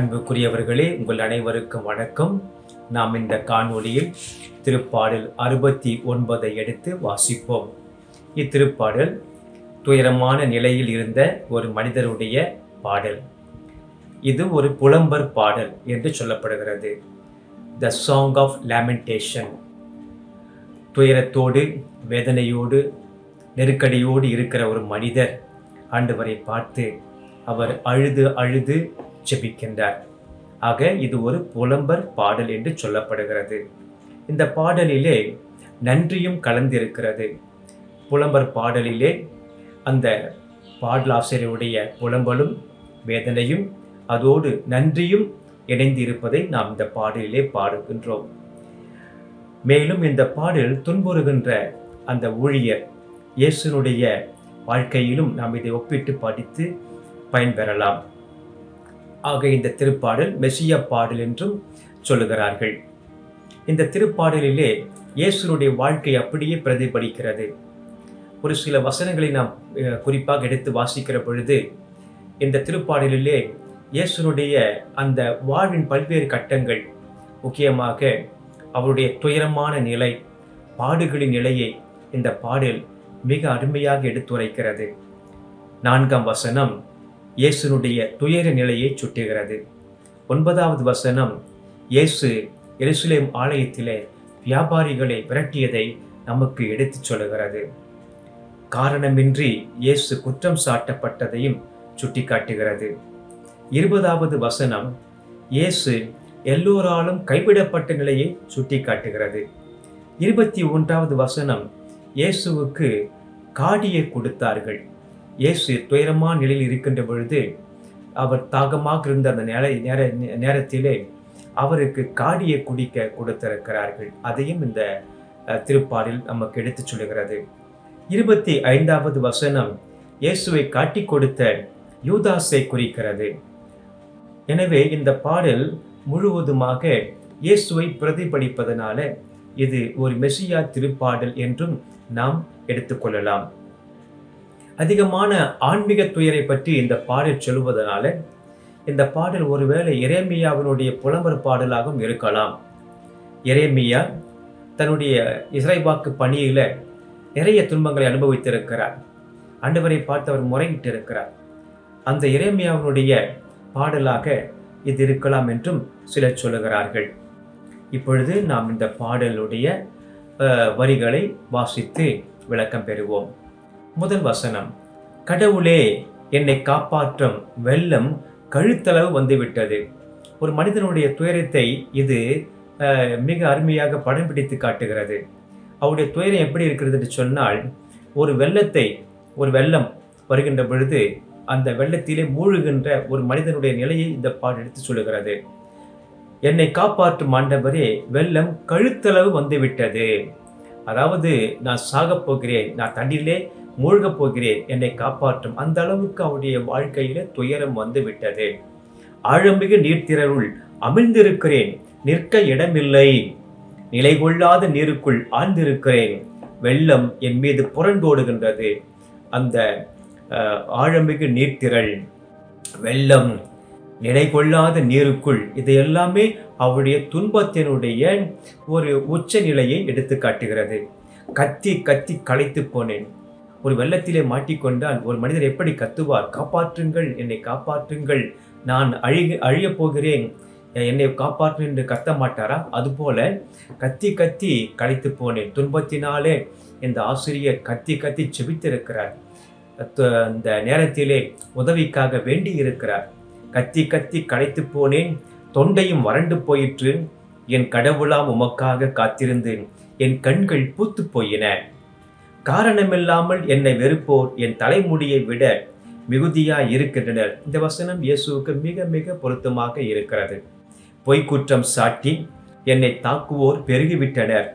அன்புக்குரியவர்களே உங்கள் அனைவருக்கும் வணக்கம். நாம் இந்த காணொளியில் திருப்பாடல் அறுபத்தி ஒன்பதை எடுத்து வாசிப்போம். இத்திருப்பாடல் துயரமான நிலையில் இருந்த ஒரு மனிதருடைய பாடல். இது ஒரு புலம்பர் பாடல் என்று சொல்லப்படுகிறது. த சாங் ஆஃப் லேமெண்டேஷன் துயரத்தோடு வேதனையோடு நெருக்கடியோடு இருக்கிற ஒரு மனிதர் ஆண்டவரை பார்த்து அவர் அழுது அழுது ஜெபிக்கின்றார். ஆக இது ஒரு புலம்பர் பாடல் என்று சொல்லப்படுகிறது. இந்த பாடலிலே நன்றியும் கலந்திருக்கிறது. புலம்பர் பாடலிலே அந்த பாடலாசிரியருடைய புலம்பலும் வேதனையும் அதோடு நன்றியும் இணைந்திருப்பதை நாம் இந்த பாடலிலே பாடுகின்றோம். மேலும் இந்த பாடல் துன்புறுகின்ற அந்த ஊழியர் இயேசுனுடைய வாழ்க்கையிலும் நாம் இதை ஒப்பிட்டு படித்து பயன்பெறலாம். ஆக இந்த திருப்பாடல் மெசிய பாடல் என்றும் சொல்லுகிறார்கள். இந்த திருப்பாடலிலே இயேசுனுடைய வாழ்க்கை அப்படியே பிரதிபலிக்கிறது. ஒரு சில வசனங்களை நாம் குறிப்பாக எடுத்து வாசிக்கிற பொழுது இந்த திருப்பாடலிலே இயேசுனுடைய அந்த வாழ்வின் பல்வேறு கட்டங்கள் முக்கியமாக அவருடைய துயரமான நிலை பாடுகளின் நிலையை இந்த பாடல் மிக அருமையாக எடுத்துரைக்கிறது. நான்காம் வசனம் இயேசுனுடைய துயர நிலையை சுட்டுகிறது. ஒன்பதாவது வசனம் இயேசு எருசலேம் ஆலயத்திலே வியாபாரிகளை விரட்டியதை நமக்கு எடுத்துச் சொல்லுகிறது. காரணமின்றி இயேசு குற்றம் சாட்டப்பட்டதையும் சுட்டிக்காட்டுகிறது. இருபதாவது வசனம் இயேசு எல்லோராலும் கைவிடப்பட்ட நிலையை சுட்டிக்காட்டுகிறது. இருபத்தி ஒன்றாவது வசனம் இயேசுவுக்கு காடியை கொடுத்தார்கள். இயேசு துயரமான நிலையில் இருக்கின்ற பொழுது அவர் தாகமாக இருந்த அந்த நேர நேர நேரத்திலே அவருக்கு காடியை குடிக்க கொடுத்திருக்கிறார்கள். அதையும் இந்த அஹ், திருப்பாடில் நமக்கு எடுத்துச் சொல்லுகிறது. இருபத்தி ஐந்தாவது வசனம் இயேசுவை காட்டிக் கொடுத்த யூதாஸை குறிக்கிறது. எனவே இந்த பாடல் முழுவதுமாக இயேசுவை பிரதிபலிப்பதனால இது ஒரு மெசியா திருப்பாடல் என்றும் நாம் எடுத்துக்கொள்ளலாம் அதிகமான ஆன்மீக துயரை பற்றி இந்த பாடல் சொல்லுவதனால இந்த பாடல் ஒருவேளை இறைமியாவினுடைய புலம்பர் பாடலாகவும் இருக்கலாம். இறைமியா தன்னுடைய இசைவாக்கு பணியில் நிறைய துன்பங்களை அனுபவித்திருக்கிறார். ஆண்டவரை பார்த்து அவர் முறையிட்டு இருக்கிறார் அந்த இறைமியாவினுடைய பாடலாக இது இருக்கலாம் என்றும் சிலர் சொல்லுகிறார்கள். இப்பொழுது நாம் இந்த பாடலுடைய வரிகளை வாசித்து விளக்கம் பெறுவோம். முதல் வசனம் கடவுளே என்னை காப்பாற்றும் வெள்ளம் கழுத்தளவு வந்துவிட்டது. ஒரு மனிதனுடைய துயரத்தை இது மிக அருமையாக படம் பிடித்து காட்டுகிறது. அவருடைய துயரம் எப்படி இருக்கிறது என்று சொன்னால் ஒரு வெள்ளத்தை ஒரு வெள்ளம் வருகின்ற பொழுது அந்த வெள்ளத்திலே மூழ்கின்ற ஒரு மனிதனுடைய நிலையை இந்த பாடல் எடுத்து சொல்லுகிறது. என்னை காப்பாற்றும் ஆண்டவரே வெள்ளம் கழுத்தளவு வந்துவிட்டது. அதாவது நான் சாகப் போகிறேன். நான் தண்ணீரிலே மூழ்கப் போகிறேன். என்னை காப்பாற்றும் அந்த அளவுக்கு அவருடைய வாழ்க்கையில துயரம் வந்து விட்டது ஆழமிகு நீர்த்திரருள் அமிழ்ந்திருக்கிறேன். நிற்க இடமில்லை. நிலை கொள்ளாத நீருக்குள் ஆழ்ந்திருக்கிறேன். வெள்ளம் என் மீது புரண்டோடுகின்றது. அந்த ஆழமிகு நீர்த்திரள். வெள்ளம் நிலை கொள்ளாத நீருக்குள் இது எல்லாமே அவருடைய துன்பத்தினுடைய ஒரு உச்ச நிலையை எடுத்து காட்டுகிறது கத்தி கத்தி களைத்து போனேன். ஒரு வெள்ளத்திலே மாட்டிக்கொண்டால் ஒரு மனிதர் எப்படி கத்துவார்? காப்பாற்றுங்கள் என்னை காப்பாற்றுங்கள். நான் அழி அழியப் போகிறேன். என்னை காப்பாற்று என்று கத்த மாட்டாரா? அதுபோல கத்தி கத்தி களைத்து போனேன். துன்பத்தினாலே இந்த ஆசிரியர் கத்தி கத்தி செபித்திருக்கிறார். அந்த நேரத்திலே உதவிக்காக வேண்டி இருக்கிறார் கத்தி கத்தி களைத்து போனேன். தொண்டையும் வறண்டு போயிற்று. என் கடவுளாம் உமக்காக காத்திருந்தேன் என் கண்கள் பூத்து போயின. காரணமில்லாமல் என்னை வெறுப்போர் என் தலைமுடியை விட மிகுதியாக இருக்கின்றனர். இந்த வசனம் இயேசுவுக்கு மிக மிக பொருத்தமாக இருக்கிறது. பொய்க்குற்றம் சாட்டி என்னை தாக்குவோர் பெருகிவிட்டனர்.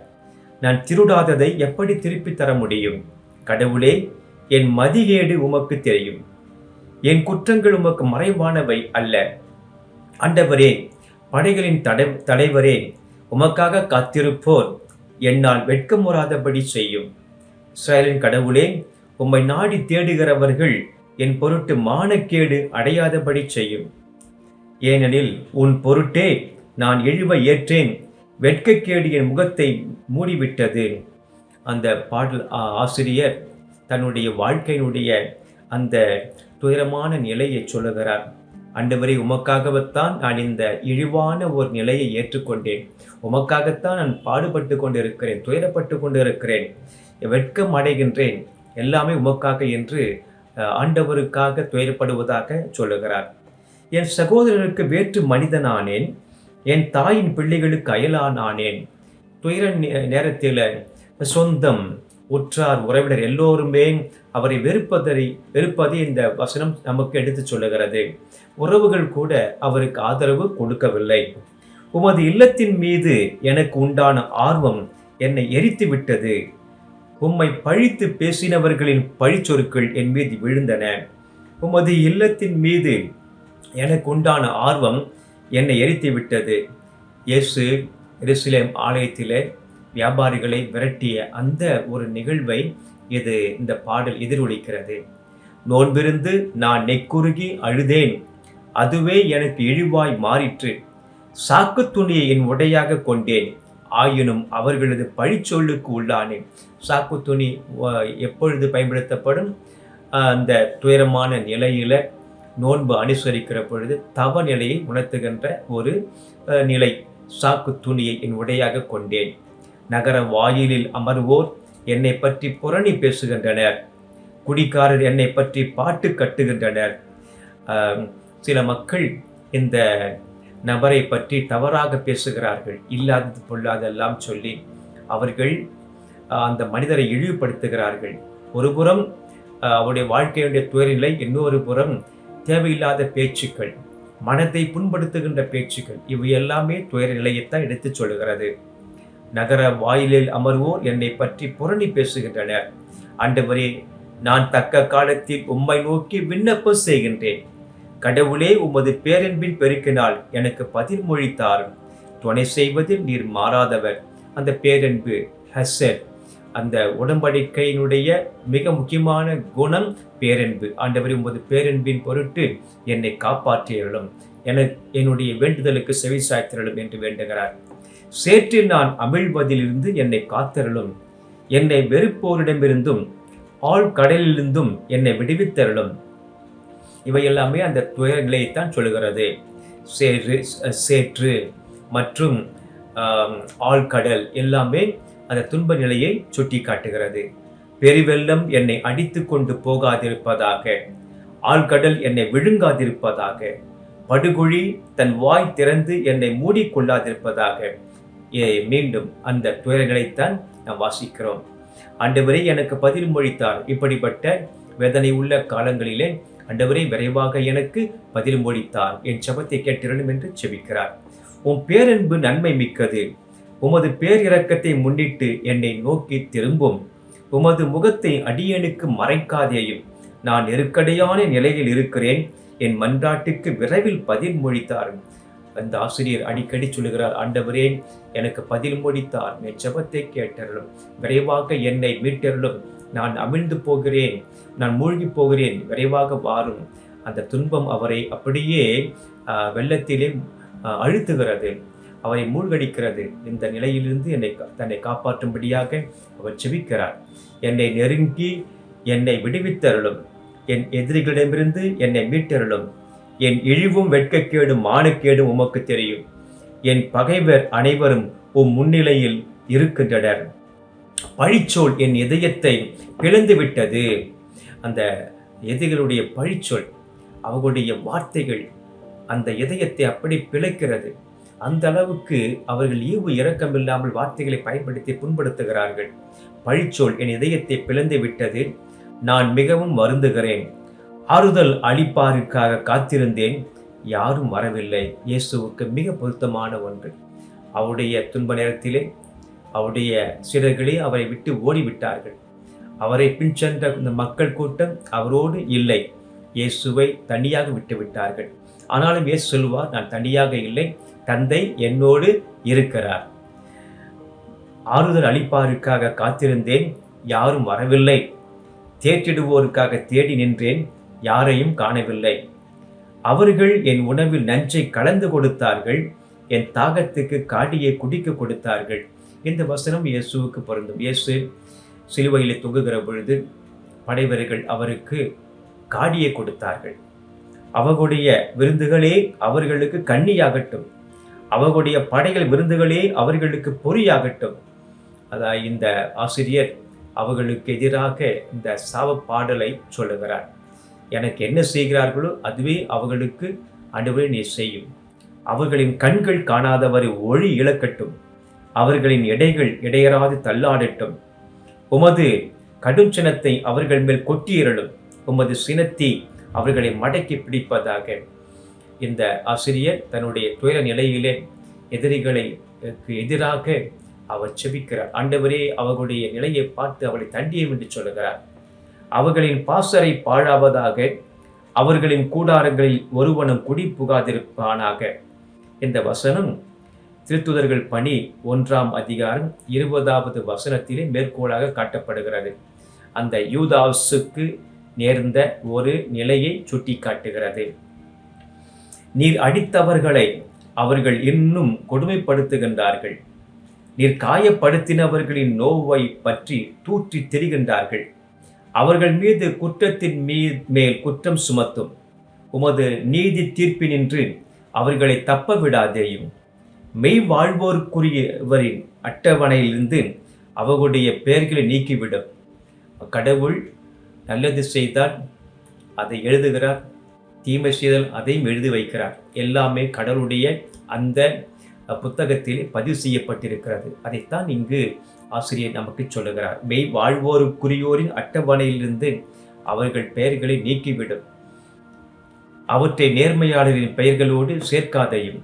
நான் திருடாததை எப்படி திருப்பித் தர முடியும்? கடவுளே என் மதிகேடு உமக்கு தெரியும். என் குற்றங்கள் உமக்கு மறைவானவை அல்ல. ஆண்டவரே படைகளின் தடை தலைவரே உமக்காக காத்திருப்போர் என்னால் வெட்கமுறாதபடி செய்யும். இஸ்ரேலின் கடவுளே உம்மை நாடி தேடுகிறவர்கள் என் பொருட்டு மானக்கேடு அடையாதபடி செய்யும். ஏனெனில் உன் பொருட்டே நான் எழுவ ஏற்றேன் வெட்கக்கேடு என் முகத்தை மூடிவிட்டது. அந்த பாடல் ஆ- ஆசிரியர் தன்னுடைய வாழ்க்கையினுடைய அந்த துயரமான நிலையை சொல்லுகிறார். அண்டவரை உமக்காகத்தான் நான் இந்த இழிவான ஒரு நிலையை ஏற்றுக்கொண்டேன். உமக்காகத்தான் நான் பாடுபட்டு கொண்டு இருக்கிறேன் துயரப்பட்டு கொண்டு இருக்கிறேன் வெட்கம் அடைகின்றேன் எல்லாமே உமக்காக என்று ஆண்டவருக்காக துயரப்படுவதாக சொல்லுகிறார். என் சகோதரருக்கு வேற்று மனிதனானேன். என் தாயின் பிள்ளைகளுக்கு அயலானானேன். துயர நே- நேரத்தில் சொந்தம் உற்றார் உறவினர் எல்லோருமே அவரை வெறுப்பதை வெறுப்பதை இந்த வசனம் நமக்கு எடுத்து சொல்லுகிறது. உறவுகள் கூட அவருக்கு ஆதரவு கொடுக்கவில்லை. உமது இல்லத்தின் மீது எனக்கு உண்டான ஆர்வம் என்னை எரித்து விட்டது உம்மை பழித்து பேசினவர்களின் பழிச்சொற்கள் என் மீது விழுந்தன. உமது இல்லத்தின் மீது எனக்கு உண்டான ஆர்வம் என்னை எரித்து விட்டது இயேசு எருசலேம் ஆலயத்திலே வியாபாரிகளை விரட்டிய அந்த ஒரு நிகழ்வை இது இந்த பாடல் எதிரொலிக்கிறது. நோன்பிருந்து நான் நெக்குருகி அழுதேன். அதுவே எனக்கு இழிவாய் மாறிற்று. சாக்கு துணியை என் உடையாக கொண்டேன். ஆயினும் அவர்களது பழிச்சொல்லுக்கு உள்ளானேன். சாக்கு துணி எப்பொழுது பயன்படுத்தப்படும்? அந்த துயரமான நிலையில் நோன்பு அனுசரிக்கிற பொழுது தவ நிலையை உணர்த்துகின்ற ஒரு நிலை சாக்கு துணியை என் உடையாக கொண்டேன். நகர வாயிலில் அமர்வோர் என்னை பற்றி புரணி பேசுகின்றனர். குடிக்காரர் என்னை பற்றி பாட்டு கட்டுகின்றனர். சில மக்கள் இந்த நபரை பற்றி தவறாக பேசுகிறார்கள் இல்லாதது பொல்லாதெல்லாம் சொல்லி அவர்கள் அந்த மனிதரை இழிவுபடுத்துகிறார்கள். ஒரு புறம் அவருடைய வாழ்க்கையுடைய துயரில்லை இன்னொரு புறம் தேவையில்லாத பேச்சுக்கள் மனத்தை புண்படுத்துகின்ற பேச்சுக்கள் இவை எல்லாமே துயர நிலையைத்தான் எடுத்துச் சொல்கிறது நகர வாயிலில் அமர்வோர் என்னை பற்றி புரணி பேசுகின்றனர். ஆண்டவரே நான் தக்க காலத்தில் உம்மை நோக்கி விண்ணப்பம் செய்கின்றேன். கடவுளே உமது பேரன்பின் பெருக்கினால் எனக்கு பதில் மொழித்தாரும் துணை செய்வதில் நீர் மாறாதவர். அந்த பேரன்பு ஹசர் அந்த உடம்படிக்கையினுடைய மிக முக்கியமான குணம் பேரன்பு. ஆண்டவர் உமது பேரன்பின் பொருட்டு என்னை காப்பாற்றியருளும். என என்னுடைய வேண்டுதலுக்கு செவிசாய்த்திரளும் என்று வேண்டுகிறார். சேற்றில் நான் அமிழ்வதிலிருந்து என்னை காத்தருளும். என்னை வெறுப்போரிடமிருந்தும் ஆழ் கடலிலிருந்தும் என்னை விடுவித்தருளும். இவை எல்லாமே அந்த துயர நிலையைத்தான் சொல்லுகிறது. சேறு சேற்று மற்றும் ஆழ்கடல் எல்லாமே அந்த துன்ப நிலையை சுட்டி காட்டுகிறது பெருவெள்ளம் என்னை அடித்து கொண்டு போகாதிருப்பதாக ஆழ்கடல் என்னை விழுங்காதிருப்பதாக படுகுழி தன் வாய் திறந்து என்னை மூடிக்கொள்ளாதிருப்பதாக ஏ, மீண்டும் அந்த துயர நிலைத்தான் நாம் வாசிக்கிறோம். ஆண்டவரே எனக்கு பதில் மொழித்தார். இப்படிப்பட்ட வேதனை உள்ள காலங்களிலே அண்டவரே விரைவாக எனக்கு பதில் மொழித்தார் என் சபத்தை கேட்டிரணும் என்று செபிக்கிறார் உன் பேரன்பு நன்மை மிக்கது. உமது பேரிறக்கத்தை முன்னிட்டு என்னை நோக்கி திரும்பும். உமது முகத்தை அடியனுக்கு மறைக்காதேயும். நான் நெருக்கடியான நிலையில் இருக்கிறேன். என் மன்றாட்டுக்கு விரைவில் பதில் மொழித்தார். அந்த ஆசிரியர் அடிக்கடி சொல்லுகிறார் ஆண்டவரே எனக்கு பதில் மொழித்தார். என் ஜபத்தை கேட்டருளும். விரைவாக என்னை மீட்டருளும். நான் அமிழ்ந்து போகிறேன். நான் மூழ்கி போகிறேன் விரைவாக வாரும். அந்த துன்பம் அவரை அப்படியே வெள்ளத்திலே அழுத்துகிறது. அவரை மூழ்கடிக்கிறது. இந்த நிலையிலிருந்து என்னை கா- தன்னை காப்பாற்றும்படியாக அவர் செபிக்கிறார். என்னை நெருங்கி என்னை விடுவித்தருளும். என் எதிரிகளிடமிருந்து என்னை மீட்டருளும். என் இழிவும் வெட்கக்கேடும் மானக்கேடும் உமக்கு தெரியும். என் பகைவர் அனைவரும் உம் முன்னிலையில் இருக்கின்றனர். பழிச்சொல் என் இதயத்தை பிளந்து விட்டது அந்த எதிரிகளுடைய பழிச்சொல் அவர்களுடைய வார்த்தைகள் அந்த இதயத்தை அப்படி பிழைக்கிறது. அந்த அளவுக்கு அவர்கள் ஈவு இரக்கமில்லாமல் வார்த்தைகளை பயன்படுத்தி புண்படுத்துகிறார்கள். பழிச்சொல் என் இதயத்தை பிளந்து விட்டது. நான் மிகவும் வருந்துகிறேன். ஆறுதல் அளிப்பாருக்காக காத்திருந்தேன். யாரும் வரவில்லை. இயேசுவுக்கு மிக பொருத்தமான ஒன்று. அவருடைய துன்ப நேரத்திலே அவருடைய சிறர்களே அவரை விட்டு ஓடிவிட்டார்கள். அவரை பின் சென்ற இந்த மக்கள் கூட்டம் அவரோடு இல்லை. இயேசுவை தனியாக விட்டுவிட்டார்கள். ஆனாலும் இயேசு சொல்வார் நான் தனியாக இல்லை தந்தை என்னோடு இருக்கிறார். ஆறுதல் அளிப்பாருக்காக காத்திருந்தேன் யாரும் வரவில்லை. தேற்றிடுவோருக்காக தேடி நின்றேன் யாரையும் காணவில்லை. அவர்கள் என் உணவில் நஞ்சை கலந்து கொடுத்தார்கள் என் தாகத்துக்கு காடியை குடிக்க கொடுத்தார்கள். இந்த வசனம் இயேசுவுக்கு பொருந்தும். இயேசு சிலுவையில் தொங்குகிற பொழுது படைவர்கள் அவருக்கு காடியை கொடுத்தார்கள். அவர்களுடைய விருந்துகளே அவர்களுக்கு கண்ணியாகட்டும். அவர்களுடைய படைகள் விருந்துகளே அவர்களுக்கு பொறியாகட்டும். அதாவது இந்த ஆசிரியர் அவர்களுக்கு எதிராக இந்த சாவ பாடலை சொல்லுகிறார். எனக்கு என்ன செய்கிறார்களோ அதுவே அவர்களுக்கு அனுபவி நீ செய்யும். அவர்களின் கண்கள் காணாதவரை ஒளி இழக்கட்டும். அவர்களின் எடைகள் இடையறாது தள்ளாடட்டும். உமது கடும் சினத்தை அவர்கள் மேல் கொட்டியிரலும் உமது சினத்தை அவர்களை மடக்கி பிடிப்பதாக இந்த ஆசிரியர் தன்னுடைய துயர நிலையிலே எதிரிகளை எதிராக அவர் செபிக்கிறார் ஆண்டவரே அவர்களுடைய நிலையை பார்த்து அவளை தண்டியும் என்று சொல்லுகிறார். அவர்களின் பாசறை பாழாவதாக அவர்களின் கூடாரங்களில் ஒருவனும் குடி புகாதிருப்பானாக. இந்த வசனம் திருத்துதர்கள் பணி ஒன்றாம் அதிகாரம் இருபதாவது வசனத்திலே மேற்கோளாக காட்டப்படுகிறது. அந்த யூதாசுக்கு நேர்ந்த ஒரு நிலையை சுட்டி காட்டுகிறது நீர் அடித்தவர்களை அவர்கள் இன்னும் கொடுமைப்படுத்துகின்றார்கள். நீர் காயப்படுத்தினவர்களின் நோவை பற்றி தூற்றி திரிகின்றார்கள். அவர்கள் மீது குற்றத்தின் மீ மேல் குற்றம் சுமத்தும். உமது நீதி தீர்ப்பினின்று அவர்களை தப்ப விடாதேயும். மெய் வாழ்வோருக்குரியவரின் அட்டவணையிலிருந்து அவர்களுடைய பெயர்களை நீக்கிவிடும். கடவுள் நல்லது செய்தால் அதை எழுதுகிறார். தீமை செய்தால் அதையும் எழுதி வைக்கிறார். எல்லாமே கடவுளுடைய அந்த புத்தகத்தில் பதிவு செய்யப்பட்டிருக்கிறது. அதைத்தான் இங்கு ஆசிரியர் நமக்கு சொல்லுகிறார். மெய் வாழ்வோருக்குரியோரின் அட்டவணையிலிருந்து அவர்கள் பெயர்களை நீக்கிவிடும். அவற்றை நேர்மையாளரின் பெயர்களோடு சேர்க்காதையும்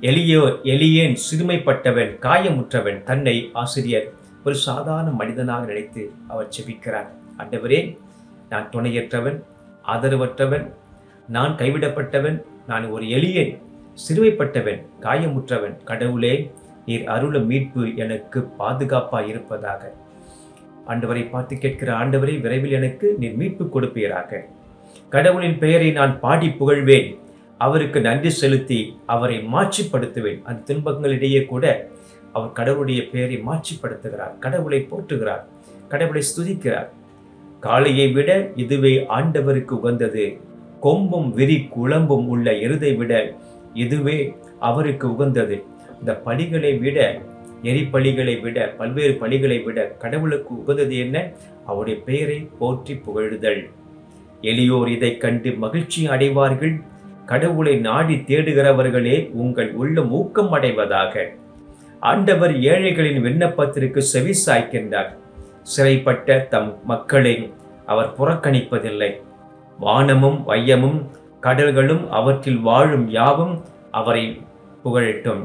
எளியோ எளியேன் சிறுமைப்பட்டவன் காயமுற்றவன் தன்னை ஆசிரியர் ஒரு சாதாரண மனிதனாக நினைத்து அவர் செபிக்கிறார். ஆண்டவரே நான் துணையற்றவன் ஆதரவற்றவன் நான் கைவிடப்பட்டவன் நான் ஒரு எளியன் சிறுமைப்பட்டவன் காயமுற்றவன் கடவுளே நீர் அருள மீட்பு எனக்கு பாதுகாப்பாக இருப்பதாக. ஆண்டவரை பார்த்து கேட்கிற ஆண்டவரை விரைவில் எனக்கு நீர் மீட்பு கொடுப்பீராக. கடவுளின் பெயரை நான் பாடி புகழ்வேன். அவருக்கு நன்றி செலுத்தி அவரை மாட்சிப்படுத்துவேன். அந்த துன்பங்களிடையே கூட அவர் கடவுளுடைய பெயரை மாட்சிப்படுத்துகிறார் கடவுளை போற்றுகிறார் கடவுளை ஸ்துதிக்கிறார். காளையை விட இதுவே ஆண்டவருக்கு உகந்தது. கொம்பும் விரி குழம்பும் உள்ள எருதை விட இதுவே அவருக்கு உகந்தது. இந்த பலிகளை விட எரிப்பலிகளை விட பல்வேறு பலிகளை விட கடவுளுக்கு உகந்தது என்ன? அவருடைய பெயரை போற்றி புகழுதல். எளியோர் இதை கண்டு மகிழ்ச்சி அடைவார்கள். கடவுளை நாடி தேடுகிறவர்களே உங்கள் உள்ளம் ஊக்கம் அடைவதாக. ஆண்டவர் ஏழைகளின் விண்ணப்பத்திற்கு செவி சாய்க்கின்றார் சிறைப்பட்ட தம் மக்களை அவர் புறக்கணிப்பதில்லை. வானமும் வையமும் கடல்களும் அவற்றில் வாழும் யாவும் அவரை புகழட்டும்.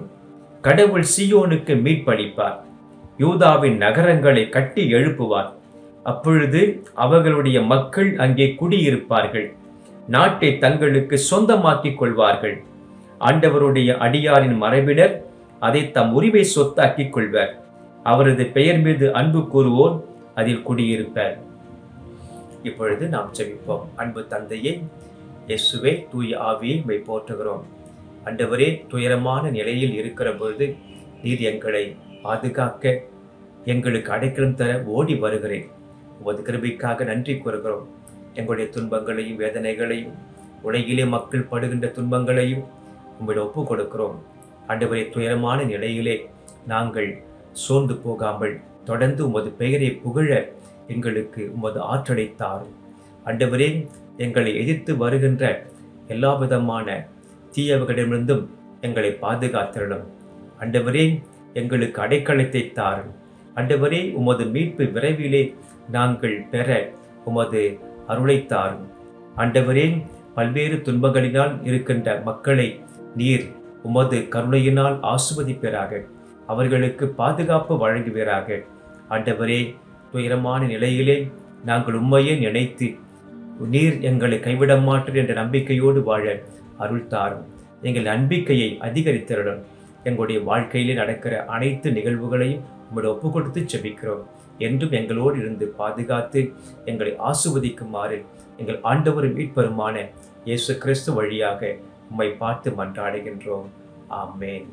கடவுள் சியோனுக்கு மீட்பளிப்பார். யூதாவின் நகரங்களை கட்டி எழுப்புவார். அப்பொழுது அவர்களுடைய மக்கள் அங்கே குடியிருப்பார்கள். நாட்டை தங்களுக்கு சொந்தமாக்கிக் கொள்வார்கள். ஆண்டவருடைய அடியாரின் மரபினர் அதை தம் உரிமை சொத்தாக்கிக் கொள்வர். அவரது பெயர் மீது அன்பு கூறுவோர் அதில் குடியிருப்பர். இப்பொழுது நாம் செவிப்போம் அன்பு தந்தையை இயேசுவே தூய ஆவியை மை போற்றுகிறோம். அண்டவரே துயரமான நிலையில் இருக்கிற பொழுது நீர் எங்களை பாதுகாக்க எங்களுக்கு அடைக்கலம் தர ஓடி வருகிறேன். உமது கிருபைக்காக நன்றி கூறுகிறோம். எங்களுடைய துன்பங்களையும் வேதனைகளையும் உலகிலே மக்கள் படுகின்ற துன்பங்களையும் உங்களிடம் ஒப்பு கொடுக்கிறோம் ஆண்டவரே துயரமான நிலையிலே நாங்கள் சோர்ந்து போகாமல் தொடர்ந்து உமது பெயரை புகழ எங்களுக்கு உமது ஆற்றலை தாரும் ஆண்டவரே எங்களை எதிர்த்து வருகின்ற எல்லா விதமான தீயவர்களிடமிருந்தும் எங்களை பாதுகாத்திரணும் அண்டவரே எங்களுக்கு அடைக்கலத்தை தாரும். அண்டவரே உமது மீட்பு விரைவிலே நாங்கள் பெற உமது அருளைத்தாரும் அண்டவரே ஆண்டவரே பல்வேறு துன்பங்களினால் இருக்கின்ற மக்களை நீர் உமது கருணையினால் ஆசுவதிப்பீராக அவர்களுக்கு பாதுகாப்பு வழங்குவீராக. ஆண்டவரே துயரமான நிலையிலே நாங்கள் உண்மையை நினைத்து நீர் எங்களை கைவிட மாட்டீர் என்ற நம்பிக்கையோடு வாழ அருள் தாரும் எங்கள் நம்பிக்கையை அதிகரித்திருடன் எங்களுடைய வாழ்க்கையிலே நடக்கிற அனைத்து நிகழ்வுகளையும் உங்களோட ஒப்பு கொடுத்து செபிக்கிறோம். என்றும் எங்களோடு இருந்து பாதுகாத்து எங்களை ஆசுவதிக்குமாறு எங்கள் ஆண்டவரும் மீட்பருமான இயேசு கிறிஸ்து வழியாக உம்மை பார்த்து மன்றாடுகின்றோம். ஆமேன்.